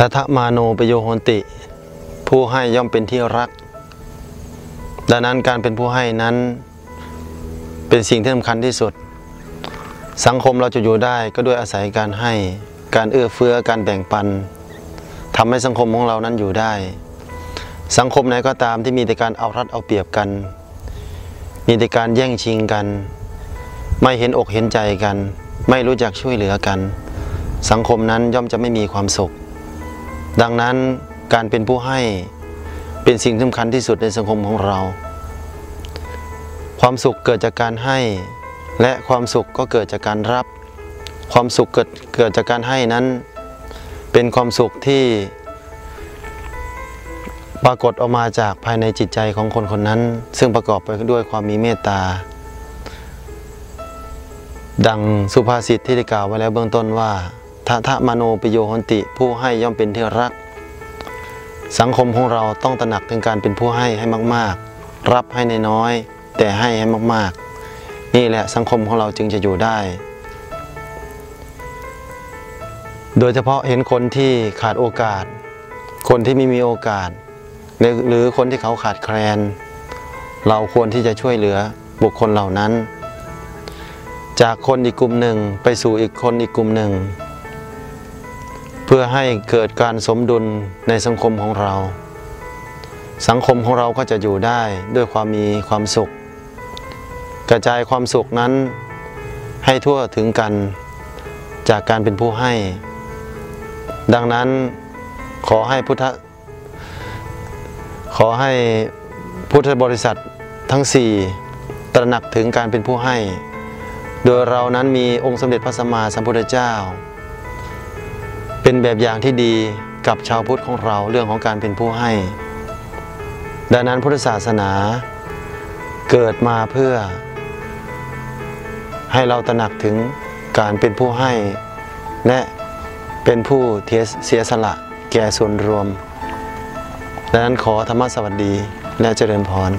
ทัทมาโนปโยโหนติ ผู้ให้ย่อมเป็นที่รัก ดังนั้นการเป็นผู้ให้นั้น เป็นสิ่งที่สำคัญที่สุด สังคมเราจะอยู่ได้ก็ด้วยอาศัยการให้ การเอื้อเฟื้อ การแบ่งปันทำให้สังคมของเรานั้นอยู่ได้ สังคมไหนก็ตามที่มีแต่การเอารัดเอาเปรียบกัน มีแต่การแย่งชิงกัน ไม่เห็นอกเห็นใจกัน ไม่รู้จักช่วยเหลือกัน สังคมนั้นย่อมจะไม่มีความสุข ดังนั้นการเป็นผู้ให้เป็นสิ่งสำคัญที่สุดในสังคมของเรา ความสุขเกิดจากการให้ และความสุขก็เกิดจากการรับ ความสุขเกิดเกิดจากการให้นั้น เป็นความสุขที่ ปรากฏออกมาจากภายในจิตใจของคนคนนั้น ซึ่งประกอบไปด้วยความมีเมตตา ดังสุภาษิตที่ได้กล่าวไว้แล้วเบื้องต้นว่า ทะทะมโนปโยโหนติ ผู้ให้ย่อมเป็นที่รัก สังคมของเราต้องตระหนักถึงการเป็นผู้ให้ให้มาก ๆ รับให้น้อยแต่ให้ให้มาก ๆ นี่แหละสังคมของเราจึงจะอยู่ได้ โดยเฉพาะเห็นคนที่ขาดโอกาส คนที่ไม่มีโอกาส หรือคนที่เขาขาดแคลน เราควรที่จะช่วยเหลือบุคคลเหล่านั้น จากคนอีกกลุ่มหนึ่งไปสู่อีกคนอีกกลุ่มหนึ่ง เพื่อให้เกิดการสมดุลในสังคมของเรา สังคมของเราก็จะอยู่ได้ด้วยความมีความสุข กระจายความสุขนั้นให้ทั่วถึงกันจากการเป็นผู้ให้ ดังนั้นขอให้พุทธขอให้พุทธบริษัททั้งสี่ตระหนักถึงการเป็นผู้ให้ โดยเรานั้นมีองค์สมเด็จพระสัมมาสัมพุทธเจ้า เป็นแบบอย่างที่ดีกับชาวพุทธของเราเรื่องของการเป็นผู้ให้ ดังนั้นพุทธศาสนาเกิดมาเพื่อ ให้เราตระหนักถึงการเป็นผู้ให้ และเป็นผู้เสียสละแก่ส่วนรวมดังนั้นขอธรรมสวัสดีและเจริญพร